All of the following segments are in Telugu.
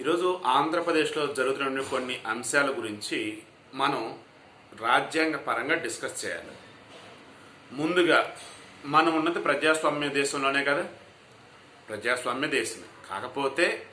ఈరోజు ఆంధ్రప్రదేశ్లో జరుగుతున్న కొన్ని అంశాల గురించి మనం రాజ్యాంగ పరంగా డిస్కస్ చేయాలి. ముందుగా మనం ఉన్నది ప్రజాస్వామ్య దేశంలోనే కదా? ప్రజాస్వామ్య దేశమే. కాకపోతే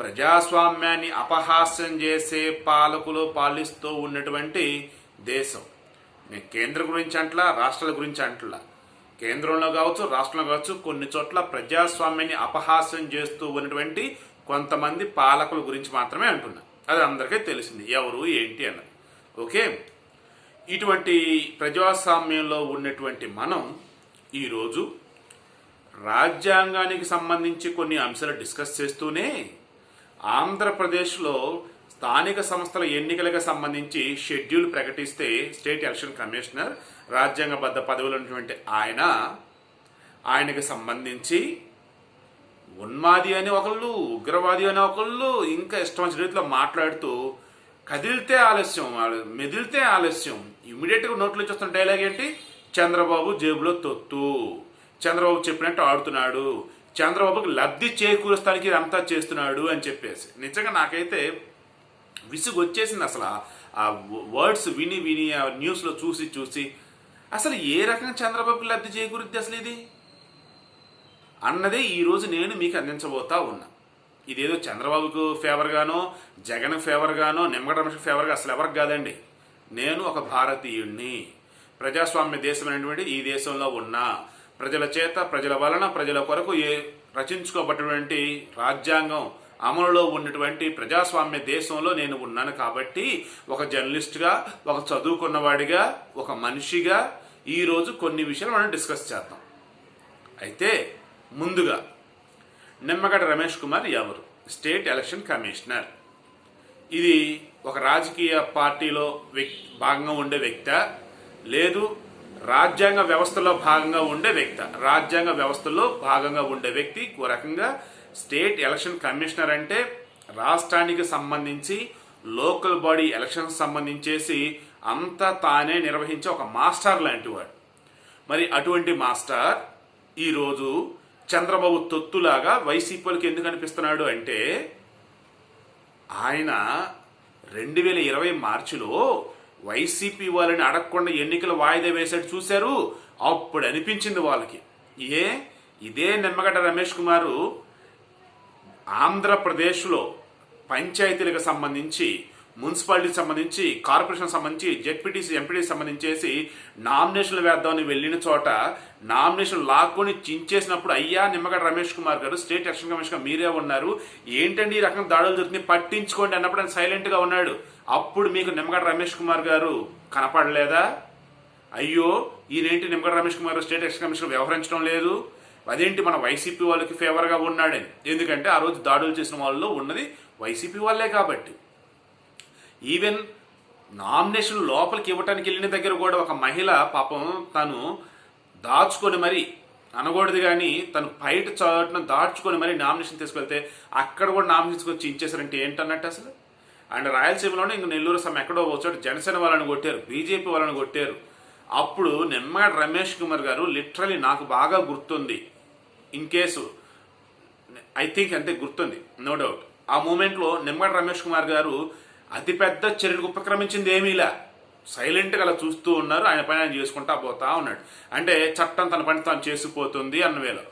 ప్రజాస్వామ్యాన్ని అపహాస్యం చేసే పాలకులు పాలిస్తూ ఉన్నటువంటి దేశం. నేను కేంద్రం గురించి అంటలా రాష్ట్రాల గురించి అంటలా. కేంద్రంలో కావచ్చు రాష్ట్రంలో కావచ్చు కొన్ని చోట్ల ప్రజాస్వామ్యాన్ని అపహాస్యం చేస్తూ ఉన్నటువంటి కొంతమంది పాలకుల గురించి మాత్రమే అంటున్నా. అది అందరికీ తెలిసింది. ఎవరు ఏంటి అన్నది. ఓకే? ఇటువంటి ప్రజాస్వామ్యంలో ఉన్నటువంటి మనం ఈరోజు రాజ్యాంగానికి సంబంధించి కొన్ని అంశాలు డిస్కస్ చేస్తూనే ఆంధ్రప్రదేశ్లో స్థానిక సంస్థల ఎన్నికలకు సంబంధించి షెడ్యూల్ ప్రకటిస్తే స్టేట్ ఎలక్షన్ కమిషనర్ రాజ్యాంగబద్ధ పదవులు ఉన్నటువంటి ఆయన ఆయనకు సంబంధించి ఉన్మాది అని ఒకళ్ళు ఉగ్రవాది అని ఒకళ్ళు ఇంకా ఇష్టం వచ్చిన రీతిలో మాట్లాడుతూ కదిలితే ఆలస్యం వాళ్ళు మెదిలితే ఆలస్యం. ఇమీడియట్గా నోట్లో వచ్చేస్తున్న డైలాగ్ ఏంటి? చంద్రబాబు జేబులో తొత్తు. చంద్రబాబు చెప్పినట్టు ఆడుతున్నాడు. చంద్రబాబుకి లబ్ధి చేకూరుస్తానికి ఇదంతా చేస్తున్నాడు అని చెప్పేసి. నిజంగా నాకైతే విసుగు వచ్చేసింది అసలు. ఆ- ఆ వర్డ్స్ విని విని ఆ న్యూస్లో చూసి చూసి. అసలు ఏ రకంగా చంద్రబాబుకి లబ్ధి చేకూరుద్ది అసలు ఇది? అన్నదే ఈరోజు నేను మీకు అందించబోతా ఉన్నా. ఇదేదో చంద్రబాబుకు ఫేవర్గానో జగన్ ఫేవర్గానో నిమ్మగడ్డ రమేష్ ఫేవర్గా అసలు ఎవరికి కాదండి. నేను ఒక భారతీయుణ్ణి. ప్రజాస్వామ్య దేశం అనేటువంటి ఈ దేశంలో ఉన్న. ప్రజల చేత ప్రజల వలన ప్రజల కొరకు ఏ రచించుకోబడినటువంటి రాజ్యాంగం అమలులో ఉన్నటువంటి ప్రజాస్వామ్య దేశంలో నేను ఉన్నాను కాబట్టి ఒక జర్నలిస్ట్గా ఒక చదువుకున్నవాడిగా ఒక మనిషిగా ఈరోజు కొన్ని విషయాలు మనం డిస్కస్ చేద్దాం. అయితే ముందుగా నిమ్మగడ్డ రమేష్ కుమార్ ఎవరు? State election commissioner. ఇది ఒక రాజకీయ పార్టీలో భాగంగా ఉండే వ్యక్త లేదు రాజ్యాంగ వ్యవస్థలో భాగంగా ఉండే వ్యక్త. రాజ్యాంగ వ్యవస్థలో భాగంగా ఉండే వ్యక్తి ఒక రకంగా స్టేట్ ఎలక్షన్ కమిషనర్ అంటే రాష్ట్రానికి సంబంధించి లోకల్ బాడీ ఎలక్షన్ సంబంధించేసి అంతా తానే నిర్వహించే ఒక మాస్టర్ లాంటి వాడు మరి అటువంటి మాస్టర్ ఈరోజు చంద్రబాబు తొత్తులాగా వైసీపీలకు ఎందుకు అనిపిస్తున్నాడు అంటే ఆయన రెండు వేల ఇరవై మార్చిలో వైసీపీ వాళ్ళని అడగకుండా ఎన్నికలు వాయిదా వేసాడు చూశారు? అప్పుడు అనిపించింది వాళ్ళకి. ఏ? ఇదే నిమ్మగడ్డ రమేష్ కుమారు ఆంధ్రప్రదేశ్లో పంచాయతీలకు సంబంధించి మున్సిపాలిటీకి సంబంధించి కార్పొరేషన్ సంబంధించి జెడ్పీటీసీ ఎంపీటీసీ సంబంధించేసి నామినేషన్లు వేద్దామని వెళ్ళిన చోట నామినేషన్ లాక్కొని చించేసినప్పుడు అయ్యా నిమ్మగడ్డ రమేష్ కుమార్ గారు స్టేట్ ఎలక్షన్ కమిషన్ మీరే ఉన్నారు. ఏంటండి ఈ రకం దాడులు జరుగుతుంది పట్టించుకోండి అన్నప్పుడు ఆయన సైలెంట్గా ఉన్నాడు. అప్పుడు మీకు నిమ్మగడ్డ రమేష్ కుమార్ గారు కనపడలేదా? అయ్యో ఈయనేంటి Nimmagadda Ramesh Kumar state election commission వ్యవహరించడం లేదు? అదేంటి మన వైసీపీ వాళ్ళకి ఫేవర్గా ఉన్నాడని? ఎందుకంటే ఆ రోజు దాడులు చేసిన వాళ్ళలో ఉన్నది వైసీపీ వాళ్ళే కాబట్టి. ఈవెన్ నామినేషన్ లోపలికి ఇవ్వటానికి వెళ్ళిన దగ్గర కూడా ఒక మహిళ పాపం తను దాచుకొని మరి అనకూడదు కానీ తను బయట చాటున దాచుకొని మరి నామినేషన్ తీసుకెళ్తే అక్కడ కూడా నామినేషన్ వచ్చి ఇచ్చేసారంటే ఏంటన్నట్టు అసలు? అండ్ రాయలసీమలోనే ఇంక నెల్లూరు సమ ఎక్కడో వచ్చాడు జనసేన వాళ్ళని కొట్టారు బీజేపీ వాళ్ళని కొట్టారు. అప్పుడు నిమ్మగడ రమేష్ కుమార్ గారు లిటరలీ నాకు బాగా గుర్తుంది. ఇన్ కేసు ఐ థింక్ అంతే గుర్తుంది నో డౌట్ ఆ మూమెంట్లో నిమ్మగడ్డ రమేష్ కుమార్ గారు అతిపెద్ద చర్యలకు ఉపక్రమించింది ఏమీలా సైలెంట్గా అలా చూస్తూ ఉన్నారు ఆయన పని ఆయన చేసుకుంటా పోతా ఉన్నాడు. అంటే చట్టం తన పని తాను చేసిపోతుంది అన్న వేలో.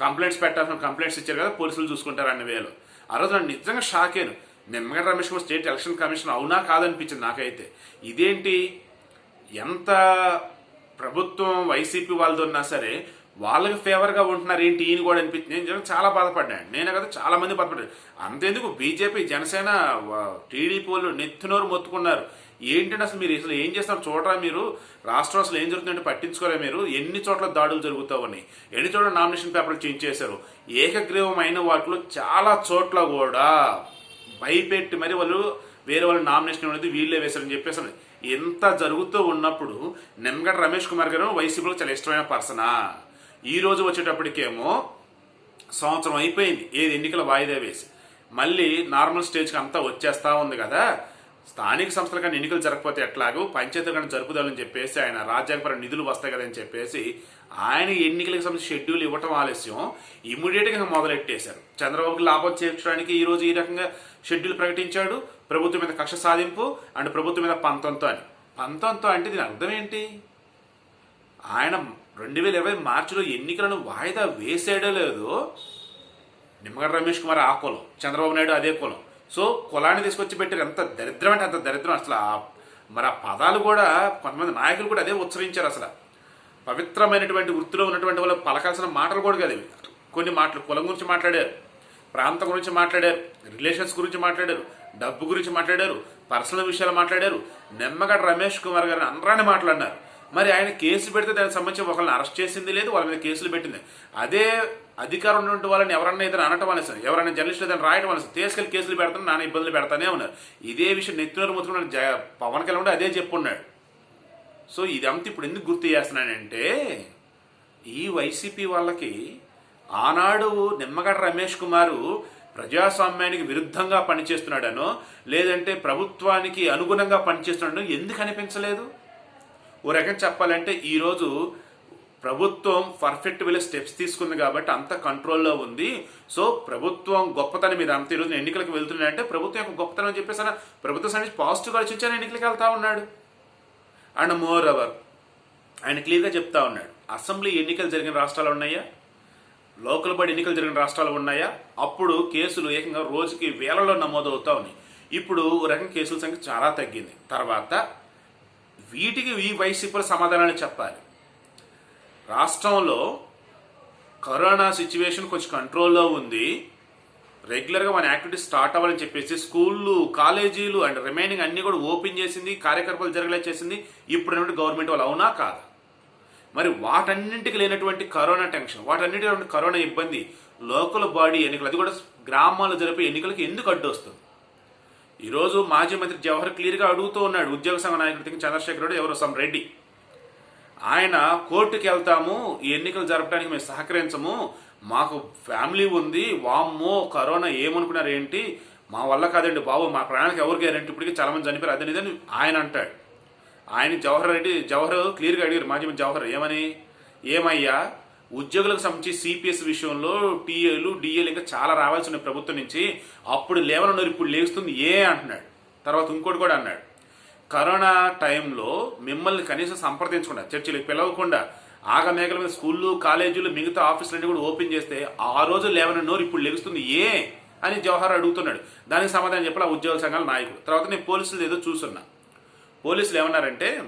కంప్లైంట్స్ పెట్టాల్సిన కంప్లైంట్స్ ఇచ్చారు కదా పోలీసులు చూసుకుంటారు అన్న వేలో. ఆ రోజు నన్ను నిజంగా షాకేను Nimmagadda Ramesh Kumar state election commission అవునా కాదనిపించింది నాకైతే. ఇదేంటి? ఎంత ప్రభుత్వం వైసీపీ వాళ్ళతో ఉన్నా సరే వాళ్ళకి ఫేవర్గా ఉంటున్నారు ఏంటి? ఈయన కూడా అనిపించింది నేను నిజంగా చాలా బాధపడ్డాను. నేనే కదా చాలా మంది బాధపడ్డాను అంతేందుకు? బీజేపీ జనసేన టీడీపీ వాళ్ళు నెత్తినోరు మొత్తుకున్నారు. ఏంటంటే అసలు మీరు అసలు ఏం చేస్తారు చూడరా మీరు? రాష్ట్రం అసలు ఏం జరుగుతుందంటే పట్టించుకోరా మీరు. ఎన్ని చోట్ల దాడులు జరుగుతావని ఎన్ని చోట్ల నామినేషన్ పేపర్లు చేంజ్ చేశారు? ఏకగ్రీవమైన వాటిలో చాలా చోట్ల కూడా భయపెట్టి మరి వాళ్ళు వేరే వాళ్ళు నామినేషన్ అనేది వీళ్ళే వేశారని చెప్పేసి ఎంత జరుగుతూ ఉన్నప్పుడు నిమ్మగడ్డ రమేష్ కుమార్ గారు వైసీపీలో చాలా ఇష్టమైన పర్సనా? ఈ రోజు వచ్చేటప్పటికేమో సంవత్సరం అయిపోయింది. ఏది ఎన్నికల వాయిదా వేసి. మళ్ళీ నార్మల్ స్టేజ్కి అంతా వచ్చేస్తా ఉంది కదా. స్థానిక సంస్థల కానీ ఎన్నికలు జరగకపోతే ఎట్లాగూ? పంచాయతీల కానీ జరుపుదాలని చెప్పేసి ఆయన రాజ్యాంగపర నిధులు వస్తాయి కదని చెప్పేసి ఆయన ఎన్నికలకు సంబంధించి షెడ్యూల్ ఇవ్వటం ఆలస్యం. ఇమీడియట్గా మొదలెట్టేశారు. చంద్రబాబుకి లాభం చేర్చడానికి ఈరోజు ఈ రకంగా షెడ్యూల్ ప్రకటించాడు. ప్రభుత్వం మీద కక్ష సాధింపు అండ్ ప్రభుత్వం మీద పంతంతో అని. పంతంతో అంటే దీని అర్థం ఏంటి? ఆయన రెండు వేల ఇరవై మార్చిలో ఎన్నికలను వాయిదా వేసాడో లేదో? నిమ్మగడ్డ రమేష్ కుమార్ ఆ కులం చంద్రబాబు నాయుడు అదే కులం. సో కులాన్ని తీసుకొచ్చి పెట్టారు. ఎంత దరిద్రం అంటే అంత దరిద్రం అసలు. ఆ- మరి ఆ పదాలు కూడా కొంతమంది నాయకులు కూడా అదే ఉచ్చరించారు అసలు. పవిత్రమైనటువంటి వృత్తిలో ఉన్నటువంటి వాళ్ళు పలకాల్సిన మాటలు కూడా కదా కొన్ని మాటలు కులం గురించి మాట్లాడారు ప్రాంతం గురించి మాట్లాడారు రిలేషన్స్ గురించి మాట్లాడారు డబ్బు గురించి మాట్లాడారు పర్సనల్ విషయాలు మాట్లాడారు. నిమ్మగడ్డ రమేష్ కుమార్ గారిని అనరాని మాట్లాడినారు మరి ఆయన కేసు పెడితే దానికి సంబంధించి ఒకరిని అరెస్ట్ చేసింది లేదు వాళ్ళ మీద కేసులు పెట్టింది. అదే అధికారం ఉన్నటువంటి వాళ్ళని ఎవరన్నా ఏదైనా అనటం అనేసి ఎవరైనా జర్నలిస్ట్ ఏదైనా రాయటం అనేసి తీసుకెళ్ళి కేసులు పెడతాను నాన్న ఇబ్బందులు పెడతానే ఉన్నారు. ఇదే విషయం నెత్తినోరు ముత్తుకున్న జ పవన్ కళ్యాణ్ కూడా అదే చెప్పున్నాడు సో ఇదంతా ఇప్పుడు ఎందుకు గుర్తు చేస్తున్నానంటే ఈ వైసీపీ వాళ్ళకి ఆనాడు నిమ్మగడ్డ రమేష్ కుమారు ప్రజాస్వామ్యానికి విరుద్ధంగా పనిచేస్తున్నాడనో లేదంటే ప్రభుత్వానికి అనుగుణంగా పనిచేస్తున్నాడనో ఎందుకు అనిపించలేదు? ఓ రకం చెప్పాలంటే ఈరోజు ప్రభుత్వం పర్ఫెక్ట్ వేలో స్టెప్స్ తీసుకుంది కాబట్టి అంత కంట్రోల్లో ఉంది. సో ప్రభుత్వం గొప్పతనం మీద అంత ఈరోజు ఎన్నికలకు వెళ్తున్నాయంటే ప్రభుత్వం యొక్క గొప్పతనం అని చెప్పేసి ఆయన ప్రభుత్వం సైన్స్ పాజిటివ్గా ఆలోచించాను ఎన్నికలకు వెళ్తా ఉన్నాడు. అండ్ మోర్ అవర్ ఆయన క్లియర్గా చెప్తా ఉన్నాడు. అసెంబ్లీ ఎన్నికలు జరిగిన రాష్ట్రాలు ఉన్నాయా? లోకల్ బడి ఎన్నికలు జరిగిన రాష్ట్రాలు ఉన్నాయా? అప్పుడు కేసులు ఏకంగా రోజుకి వేలలో నమోదవుతా ఉన్నాయి. ఇప్పుడు ఓ రకం కేసుల సంఖ్య చాలా తగ్గింది. తర్వాత వీటికి ఈ వైసీపీలు సమాధానాలు చెప్పాలి. రాష్ట్రంలో కరోనా సిచ్యువేషన్ కొంచెం కంట్రోల్లో ఉంది. రెగ్యులర్గా మన యాక్టివిటీస్ స్టార్ట్ అవ్వాలని చెప్పేసి స్కూళ్ళు కాలేజీలు అండ్ రిమైనింగ్ అన్నీ కూడా ఓపెన్ చేసింది కార్యకలాపాలు జరగలే చేసింది. ఇప్పుడు గవర్నమెంట్ వాళ్ళు అవునా కాదా? మరి వాటన్నింటికి లేనటువంటి కరోనా టెన్షన్ వాటన్నింటికి కరోనా ఇబ్బంది లోకల్ బాడీ ఎన్నికలు అది కూడా గ్రామాల్లో జరిపే ఎన్నికలకు ఎందుకు అడ్డు వస్తుంది? ఈరోజు మాజీ మంత్రి జవహర్ క్లియర్గా అడుగుతూ ఉన్నాడు. ఉద్యోగ సంఘ నాయకుడికి చంద్రశేఖర్ రెడ్డి ఎవరో సమ్ రెడ్డి. ఆయన కోర్టుకి వెళ్తాము ఈ ఎన్నికలు జరపడానికి మేము సహకరించము మాకు ఫ్యామిలీ ఉంది వామ్మో కరోనా ఏమనుకున్నారు ఏంటి? మా వల్ల కాదండి బాబు మా ప్రాణానికి ఎవరు గ్యారంటీ? ఇప్పటికీ చాలా మంది చనిపోయారు. అదే ఇదని ఆయన అంటాడు. ఆయన జవహర్ రెడ్డి జవహర్ క్లియర్గా అడిగారు మాజీ మంత్రి జవహర్ ఏమని? ఏమయ్యా? ఉద్యోగులకు సంబంధించి సిపిఎస్ విషయంలో టీఏలు డిఏలు ఇంకా చాలా రావాల్సి ఉన్నాయి ప్రభుత్వం నుంచి. అప్పుడు లేవనున్నారు ఇప్పుడు లేస్తుంది ఏ అంటున్నాడు. తర్వాత ఇంకోటి కూడా అన్నాడు. కరోనా టైంలో మిమ్మల్ని కనీసం సంప్రదించకుండా చర్చిలకు పిలవకుండా ఆగమేఘల మీద స్కూళ్ళు కాలేజీలు మిగతా ఆఫీసులన్నీ కూడా ఓపెన్ చేస్తే ఆ రోజు లేవనన్నోరు ఇప్పుడు లెగుస్తుంది ఏ అని జవహర్ అడుగుతున్నాడు. దానికి సమాధానం చెప్పాలి ఆ ఉద్యోగ సంఘాల నాయకుడు. తర్వాత నేను పోలీసులు ఏదో చూస్తున్నా పోలీసులు ఏమన్నారంటే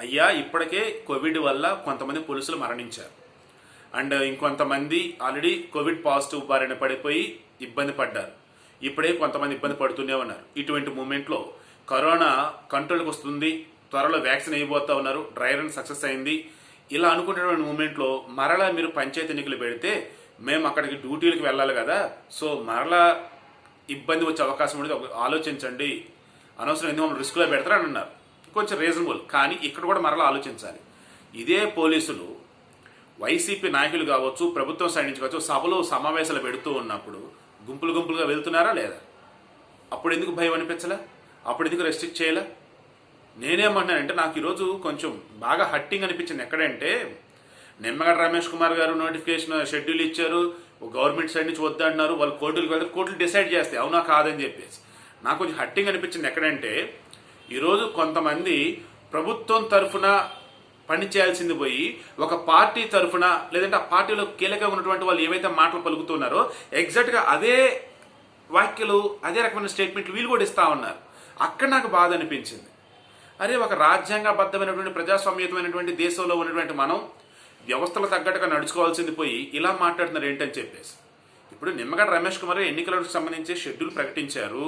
అయ్యా ఇప్పటికే కోవిడ్ వల్ల కొంతమంది పోలీసులు మరణించారు. అండ్ ఇంకొంతమంది ఆల్రెడీ కోవిడ్ పాజిటివ్ బారిన పడిపోయి ఇబ్బంది పడ్డారు. ఇప్పుడే కొంతమంది ఇబ్బంది పడుతూనే ఉన్నారు. ఇటువంటి మూమెంట్లో కరోనా కంట్రోల్కి వస్తుంది త్వరలో వ్యాక్సిన్ అయిపోతా ఉన్నారు డ్రై రన్ సక్సెస్ అయింది. ఇలా అనుకునేటువంటి మూమెంట్లో మరలా మీరు పంచాయతీ ఎన్నికలు పెడితే మేము అక్కడికి డ్యూటీలకు వెళ్ళాలి కదా. సో మరలా ఇబ్బంది వచ్చే అవకాశం ఉండేది. ఒక- ఆలోచించండి. అనవసరం ఎందుకు మమ్మల్ని రిస్క్లో పెడతారని అన్నారు. కొంచెం రీజనబుల్ కానీ ఇక్కడ కూడా మరలా ఆలోచించాలి. ఇదే పోలీసులు వైసీపీ నాయకులు కావచ్చు ప్రభుత్వం సైడ్ నుంచి కావచ్చు సభలో సమావేశాలు పెడుతూ ఉన్నప్పుడు గుంపులు గుంపులుగా వెళ్తున్నారా లేదా? అప్పుడు ఎందుకు భయం అనిపించలే? అప్పుడు ఎందుకు రెస్ట్రిక్ట్ చేయలే? నేనేమంటున్నానంటే నాకు ఈరోజు కొంచెం బాగా హట్టింగ్ అనిపించింది. ఎక్కడంటే నిమ్మగడ్డ రమేష్ కుమార్ గారు నోటిఫికేషన్ షెడ్యూల్ ఇచ్చారు. గవర్నమెంట్ సైడ్ నుంచి వద్దంటున్నారు వాళ్ళు కోర్టులకు వెళ్తే కోర్టులు డిసైడ్ చేస్తాయి. అవునా కాదని చెప్పేసి. నాకు కొంచెం హట్టింగ్ అనిపించింది. ఎక్కడంటే ఈరోజు కొంతమంది ప్రభుత్వం తరఫున పని చేయాల్సింది పోయి ఒక పార్టీ తరఫున లేదంటే ఆ పార్టీలో కీలకంగా ఉన్నటువంటి వాళ్ళు ఏవైతే మాటలు పలుకుతున్నారో ఎగ్జాక్ట్గా అదే వ్యాఖ్యలు అదే రకమైన స్టేట్మెంట్లు వీళ్ళు కూడా ఇస్తా ఉన్నారు. అక్కడ నాకు బాధ అనిపించింది. అరే ఒక రాజ్యాంగబద్ధమైనటువంటి ప్రజాస్వామ్యతమైనటువంటి దేశంలో ఉన్నటువంటి మనం వ్యవస్థలకు తగ్గట్టుగా నడుచుకోవాల్సింది పోయి ఇలా మాట్లాడుతున్నారు ఏంటని చెప్పేసి. ఇప్పుడు నిమ్మగడ్డ రమేష్ కుమార్ ఎన్నికలకు సంబంధించి షెడ్యూల్ ప్రకటించారు.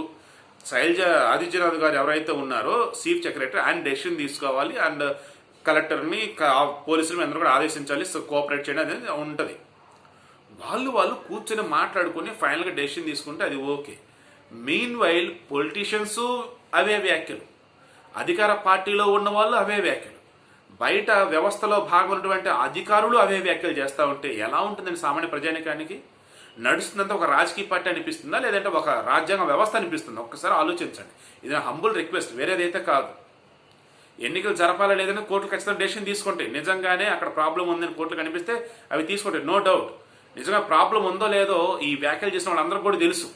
శైలజ ఆదిత్యనాథ్ గారు ఎవరైతే ఉన్నారో చీఫ్ సెక్రటరీ ఆయన డెసిషన్ తీసుకోవాలి. అండ్ కలెక్టర్ని పోలీసులు అందరూ కూడా ఆదేశించాలి. కోఆపరేట్ చేయడం అనేది ఉంటుంది. వాళ్ళు వాళ్ళు కూర్చొని మాట్లాడుకొని ఫైనల్గా డెసిషన్ తీసుకుంటే అది ఓకే. మెయిన్ వైల్ పొలిటీషియన్స్ అవే వ్యాఖ్యలు. అధికార పార్టీలో ఉన్న వాళ్ళు అవే వ్యాఖ్యలు. బయట వ్యవస్థలో భాగమైనటువంటి అధికారులు అవే వ్యాఖ్యలు చేస్తూ ఉంటే ఎలా ఉంటుందండి సామాన్య ప్రజానికానికి? నడుస్తుందంతా ఒక రాజకీయ పార్టీ అనిపిస్తుందా? లేదంటే ఒక రాజ్యాంగ వ్యవస్థ అనిపిస్తుందా? ఒక్కసారి ఆలోచించండి. ఇది నా హంబుల్ రిక్వెస్ట్ వేరేదైతే కాదు. ఎన్నికలు జరపాలా లేదని కోర్టులు ఖచ్చితంగా డెసిషన్ తీసుకుంటాయి నిజంగానే అక్కడ ప్రాబ్లం ఉందని కోర్టులు కనిపిస్తే అవి తీసుకుంటాయి నో డౌట్ నిజంగా ప్రాబ్లం ఉందో లేదో ఈ వ్యాఖ్యలు చేసిన వాళ్ళందరూ కూడా తెలుసు.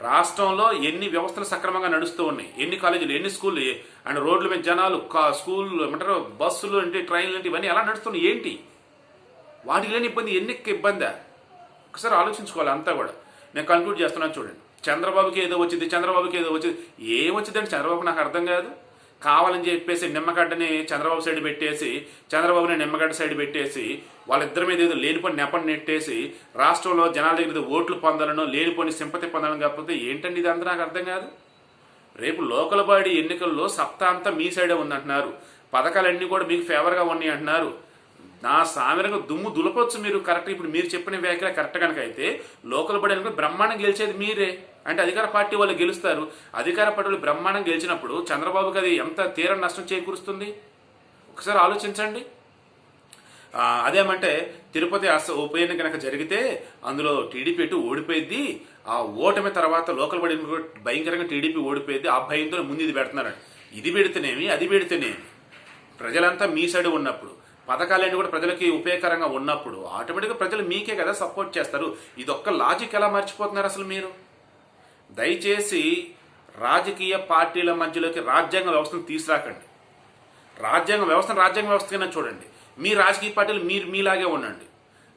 రాష్ట్రంలో ఎన్ని వ్యవస్థలు సక్రమంగా నడుస్తూ ఉన్నాయి? ఎన్ని కాలేజీలు ఎన్ని స్కూళ్ళు? అండ్ రోడ్ల మీద జనాలు కా- స్కూల్ ఏమంటారు బస్సులు ఏంటి ట్రైన్లు ఏంటి ఇవన్నీ ఎలా నడుస్తున్నాయి? ఏంటి? వాటికి లేని ఇబ్బంది ఎన్ని ఇబ్బందా? ఒకసారి ఆలోచించుకోవాలి అంతా కూడా. నేను కన్క్లూడ్ చేస్తున్నాను చూడండి. చంద్రబాబుకి ఏదో వచ్చింది చంద్రబాబుకి ఏదో వచ్చింది. ఏం వచ్చిందండి చంద్రబాబు నాకు అర్థం కాదు. కావాలని చెప్పేసి నిమ్మగడ్డని చంద్రబాబు సైడ్ పెట్టేసి చంద్రబాబుని నిమ్మగడ్డ సైడ్ పెట్టేసి వాళ్ళిద్దరి మీద ఏదో లేనిపోని నెపని నెట్టేసి రాష్ట్రంలో జనాల దగ్గర ఓట్లు పొందాలనో లేనిపోని సింపతి పొందాలని కాకపోతే ఏంటండి ఇదంతా నాకు అర్థం కాదు. రేపు లోకల్ బాడీ ఎన్నికల్లో సప్తా అంతా మీ సైడే ఉందంటున్నారు. పథకాలన్నీ కూడా మీకు ఫేవర్గా ఉన్నాయి అంటున్నారు. నా సామెరకు దుమ్ము దులపొచ్చు మీరు. కరెక్ట్ ఇప్పుడు మీరు చెప్పిన వ్యాఖ్యలు కరెక్ట్ కనుక అయితే లోకల్ బాడీ ఎన్నికలు బ్రహ్మాండం గెలిచేది మీరే. అంటే అధికార పార్టీ వాళ్ళు గెలుస్తారు. అధికార పార్టీ వాళ్ళు బ్రహ్మాండం గెలిచినప్పుడు చంద్రబాబుకి అది ఎంత తీరం నష్టం చేకూరుస్తుంది? ఒకసారి ఆలోచించండి. అదేమంటే తిరుపతి అస ఉప ఎన్నిక కనుక జరిగితే అందులో టీడీపీ ఎటు ఓడిపోయింది ఆ ఓటమి తర్వాత లోకల్ బడి భయంకరంగా టీడీపీ ఓడిపోయింది ఆ భయంతో ముందు ఇది పెడుతున్నారండి. ఇది పెడితేనేమి అది పెడితేనేమి? ప్రజలంతా మీ సైడ్ ఉన్నప్పుడు పథకాలన్నీ కూడా ప్రజలకి ఉపయోగకరంగా ఉన్నప్పుడు ఆటోమేటిక్గా ప్రజలు మీకే కదా సపోర్ట్ చేస్తారు. ఇదొక్క లాజిక్ ఎలా మర్చిపోతున్నారు అసలు మీరు? దయచేసి రాజకీయ పార్టీల మధ్యలోకి రాజ్యాంగ వ్యవస్థను తీసుకురాకండి. రాజ్యాంగ వ్యవస్థను రాజ్యాంగ వ్యవస్థగానే చూడండి. మీ రాజకీయ పార్టీలు మీరు మీలాగే ఉండండి.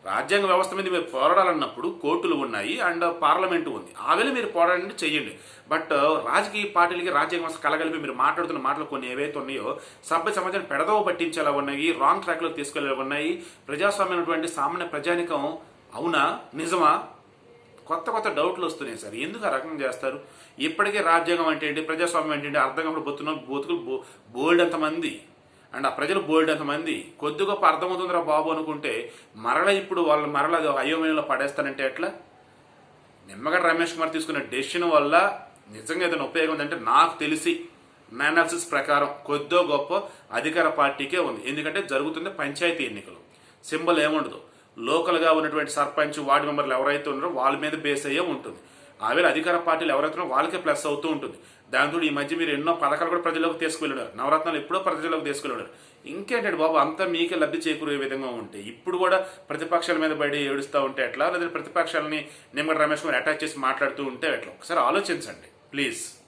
రాజ్యాంగ వ్యవస్థ మీద మీరు పోరాడాలన్నప్పుడు కోర్టులు ఉన్నాయి అండ్ పార్లమెంటు ఉంది. ఆవేళ మీరు పోరాడండి చేయండి బట్ రాజకీయ పార్టీలకి రాజ్యాంగ వ్యవస్థ కలగలిపి మీరు మాట్లాడుతున్న మాటలు కొన్ని ఏవైతే ఉన్నాయో సభ్య సమాజాన్ని పెడదవ పట్టించేలా ఉన్నాయి రాంగ్ ట్రాక్లో తీసుకెళ్ళే ఉన్నాయి. ప్రజాస్వామ్యమైనటువంటి సామాన్య ప్రజానికం అవునా? నిజమా? కొత్త కొత్త డౌట్లు వస్తున్నాయి సార్. ఎందుకు ఆ రకంగా చేస్తారు? ఇప్పటికే రాజ్యాంగం అంటే ఏంటి? ప్రజాస్వామ్యం అంటే ఏంటి? అర్థం కాకుండా బొత్తున్న బోతుకులు బో బోల్డ్ అంతమంది అండ్ ఆ ప్రజలు బోల్డంత మంది కొద్ది గొప్ప అర్థమవుతుందిరా బాబు అనుకుంటే మరల ఇప్పుడు వాళ్ళు మరల అది అయోమయంలో పడేస్తానంటే ఎట్లా? నిమ్మగడ్డ రమేష్ కుమార్ తీసుకున్న డెసిషన్ వల్ల నిజంగా ఏదైనా ఉపయోగం ఉందంటే నాకు తెలిసి నా అనాలిసిస్ ప్రకారం కొద్దో గొప్ప అధికార పార్టీకే ఉంది. ఎందుకంటే జరుగుతుంది పంచాయతీ ఎన్నికలు. సింబల్ ఏముండదు. లోకల్గా ఉన్నటువంటి సర్పంచ్ వార్డు మెంబర్లు ఎవరైతే ఉన్నారో వాళ్ళ మీద బేస్ అయ్యే ఉంటుంది. ఆవేళ అధికార పార్టీలు ఎవరైతే వాళ్ళకే ప్లస్ అవుతూ ఉంటుంది. దాంతో ఈ మధ్య మీరు ఎన్నో పథకాలు కూడా ప్రజలకు తీసుకువెళ్ళారు నవరత్నాలు ఎప్పుడో ప్రజలకు తీసుకువెళ్ళారు ఇంకేంటంటే బాబు అంతా మీకే లబ్ధి చేకూరే విధంగా ఉంటే ఇప్పుడు కూడా ప్రతిపక్షాల మీద బడి ఏడుస్తూ ఉంటే ఎట్లా? లేదా ప్రతిపక్షాలని నిమ్మగడ్డ రమేష్ కుమార్ అటాచ్ చేసి మాట్లాడుతూ ఉంటే ఎట్లా? ఒకసారి ఆలోచించండి ప్లీజ్.